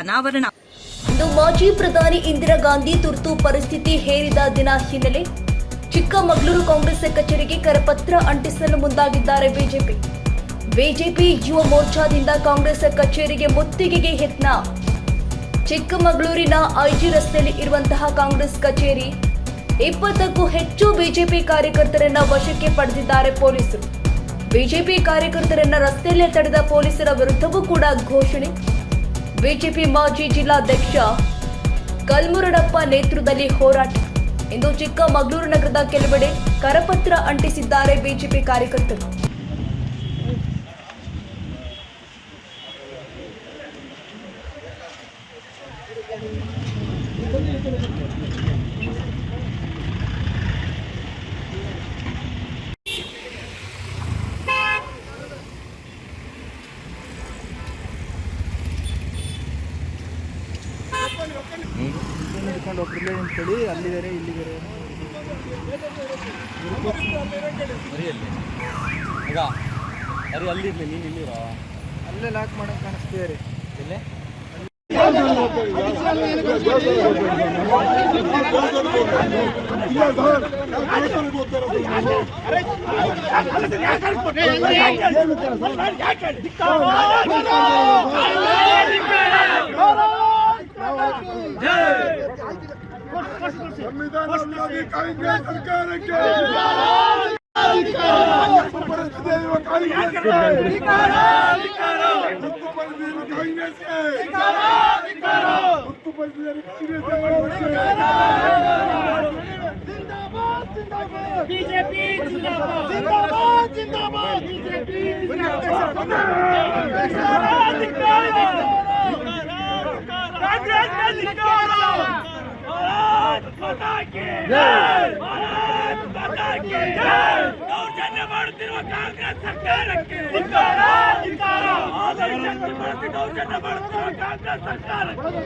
ಅನಾವರಣ. ಇಂದು ಮಾಜಿ ಪ್ರಧಾನಿ ಇಂದಿರಾ ಗಾಂಧಿ ತುರ್ತು ಪರಿಸ್ಥಿತಿ ಹೇರಿದ ದಿನ ಹಿನ್ನೆಲೆ ಚಿಕ್ಕಮಗಳೂರು ಕಾಂಗ್ರೆಸ್ ಕಚೇರಿಗೆ ಕರಪತ್ರ ಅಂಟಿಸಲು ಮುಂದಾಗಿದ್ದಾರೆ ಬಿಜೆಪಿ. ಬಿಜೆಪಿ ಯುವ ಮೋರ್ಚಾದಿಂದ ಕಾಂಗ್ರೆಸ್ ಕಚೇರಿಗೆ ಮುತ್ತಿಗೆಗೆ ಯತ್ನ. ಚಿಕ್ಕಮಗಳೂರಿನ ಐಜಿ ರಸ್ತೆಯಲ್ಲಿ ಇರುವಂತಹ ಕಾಂಗ್ರೆಸ್ ಕಚೇರಿ ಇಪ್ಪತ್ತಕ್ಕೂ ಹೆಚ್ಚು ಬಿಜೆಪಿ ಕಾರ್ಯಕರ್ತರನ್ನ ವಶಕ್ಕೆ ಪಡೆದಿದ್ದಾರೆ ಪೊಲೀಸರು. ಬಿಜೆಪಿ ಕಾರ್ಯಕರ್ತರನ್ನ ರಸ್ತೆಯಲ್ಲೇ ತಡೆದ ಪೊಲೀಸರ ವಿರುದ್ಧವೂ ಕೂಡ ಘೋಷಣೆ. ಬಿಜೆಪಿ ಮಾಜಿ ಜಿಲ್ಲಾಧ್ಯಕ್ಷ ಕಲ್ಮುರಡಪ್ಪ ನೇತೃತ್ವದಲ್ಲಿ ಹೋರಾಟ. ಇಂದು ಚಿಕ್ಕಮಗಳೂರು ನಗರದ ಕೆಲವೆಡೆ ಕರಪತ್ರ ಅಂಟಿಸಿದ್ದಾರೆ ಬಿಜೆಪಿ ಕಾರ್ಯಕರ್ತರು. ಹಿಡ್ಕೊಂಡು ಒಬ್ಬರಲ್ಲೇ ನಿಂತ್ಕೊಳ್ಳಿ ಅಲ್ಲಿ ಬೇರೆ ಇಲ್ಲಿ ಬೇರೆ ಮರಿಯಲ್ಲಿ ಈಗ ಅರಿ ಅಲ್ಲಿರ್ಲಿ ನೀನು ಇಲ್ಲಿರೋ ಅಲ್ಲೇ ಲಾಕ್ ಮಾಡೋಕೆ ರೀ ಎಲ್ಲೇ ಸಂವಿಧಾನ ವಿರೋಧಿ ಕಾಂಗ್ರೆಸ್ ಸರ್ಕಾರಕ್ಕೆ ಇರುವ ಕಾಂಗ್ರೆಸ್ಗೆ ಬಿಜೆಪಿ ಜಿಂದಾಬಾದ್ ಜಿಂದಾಬಾದ್ ಬಿಜೆಪಿ ಕಾಂಗ್ರೆಸ್ ದೌರ್ಜನ್ಯ ಮಾಡುತ್ತಿರುವ ಕಾಂಗ್ರೆಸ್ ಸರ್ಕಾರಕ್ಕೆ ದೌರ್ಜನ್ಯ ಮಾಡುತ್ತಿರುವ ಕಾಂಗ್ರೆಸ್ ಸರ್ಕಾರಕ್ಕೆ